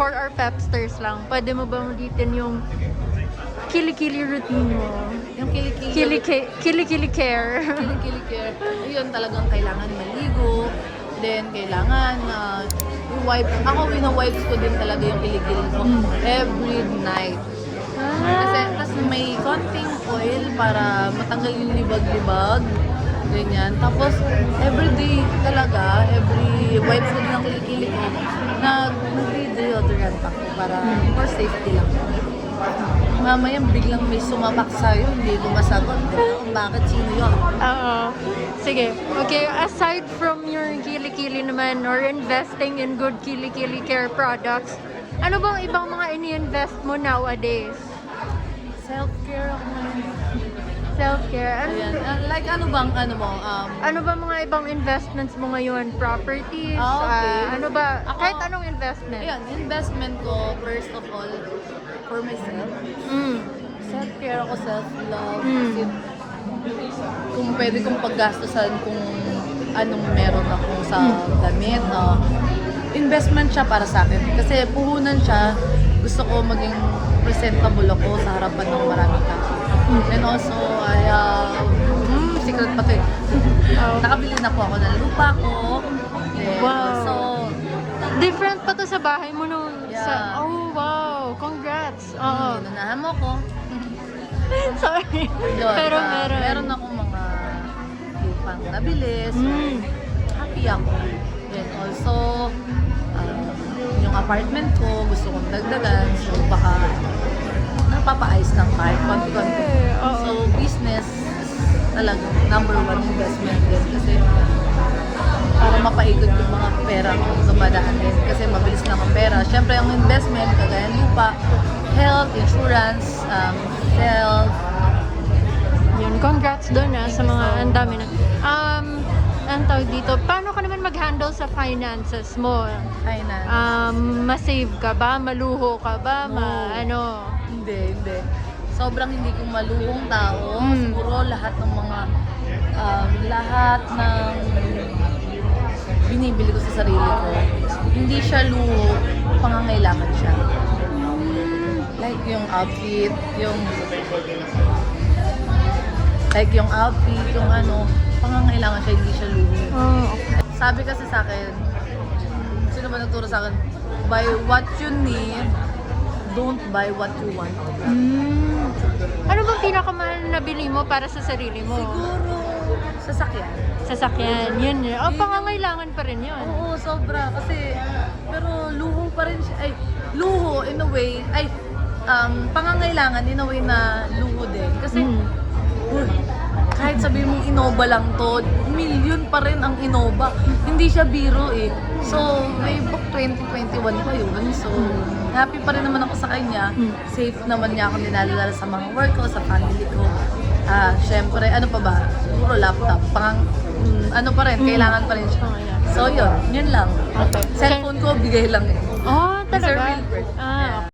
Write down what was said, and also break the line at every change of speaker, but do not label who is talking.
for our pepsters lang, pwede mo bang ulitin yung kili-kili routine mo?
Yung kilikili.
Kili- Kili-kili care.
Kilikili care. Yun talagang kailangan maligo. Then, kailangan uh, wipe. Ako, wina-wipes ko din talaga yung kilikili ko.
Mm.
Every night. Kasi, tas may konting oil para matanggal yung libag-libag. Ganyan. Tapos, everyday talaga, every wipes din ang kilikili ko, nag, nag-deodorant ako para for safety lang. Mamaya biglang may sumapak sa'yo, hindi ko masagot. Kung bakit, sino yun?
Oo. Sige. Okay, aside from your kili-kili naman or investing in good kili-kili care products, ano bang ibang mga ini-invest mo nowadays?
Self-care ako ngayon.
Self-care. Ano,
Ayan. Ah, like ano bang, ano mo, um,
ano ba mga ibang investments mo ngayon? Properties?
Ah, okay.
Ah, ano ba?
Ako-
kahit anong investment?
ayan, investment ko, first of all, for myself.
Mm.
Self-care ako, self-love.
Mm.
Kasi kung pwede kong paggastusan kung anong meron ako sa damit, no? investment siya para sa akin. Kasi puhunan siya, gusto ko maging presentable ako sa harapan ng maraming tao. And also, I, uh, mm, secret pa to eh.
Oh.
Nakabili na po ako ng lupa ko. And
Wow.
also,
Different pa to sa bahay mo nung
Yeah.
sa Oh, wow. Congrats. Oo.
inunahan mo ko.
Sorry.
Yun,
Pero
ah,
meron.
Meron akong mga lupang nabili. So,
Mm.
happy ako. Then also, ah, yung apartment ko, gusto kong dagdagan. So, baka napapaayos ng kahit konti-konti.
Oo.
So, business is talagang number one investment din. Kasi para mapaikot yung mga pera ko dumadaan din. Kasi mabilis lang ang pera. Siyempre, ang investment, kagaya lupa, health, insurance, um, health,
Yun, congrats doon ah, sa mga ang dami na. Um, ang tawag dito, paano ka naman mag-handle sa finances mo?
finance.
Um, masave ka ba? Maluho ka ba? Ma,
No.
ano?
Hindi, hindi. Sobrang hindi ko maluhong tao.
Mm.
Siguro lahat ng mga, um, lahat ng binibili ko sa sarili ko, hindi siya luho, pangangailangan siya. Like yung outfit, yung like yung outfit, yung ano, pangangailangan siya, hindi siya luho.
Oh,
Sabi kasi sa akin, sino ba nagturo sa akin? Buy what you need, don't buy what you want.
Mm. Ano bang pinakamahal na bili mo para sa sarili mo?
Siguro, sasakyan.
Sasakyan, yun yun. Oh, pangangailangan pa rin yun.
Oo, sobra. Kasi, pero luho pa rin siya. Ay, luho in a way, ay, um, pangangailangan in a way na luho din. Kasi,
Mm.
uy, kahit sabi mong Innova lang to, million pa rin ang Innova. Hindi siya biro eh. So, 2021 pa yun. So, happy pa rin naman ako sa kanya.
Mm.
Safe naman niya ako nilalala sa mga work ko, sa family ko. Ah, syempre, ano pa ba? Siguro laptop. Pang, mm, ano pa rin,
Mm.
kailangan pa rin siya.
Pangangailangan.
So, yun. Yun lang.
Okay.
Cellphone ko, bigay lang eh.
Oh, talaga?
real birth.
Ah,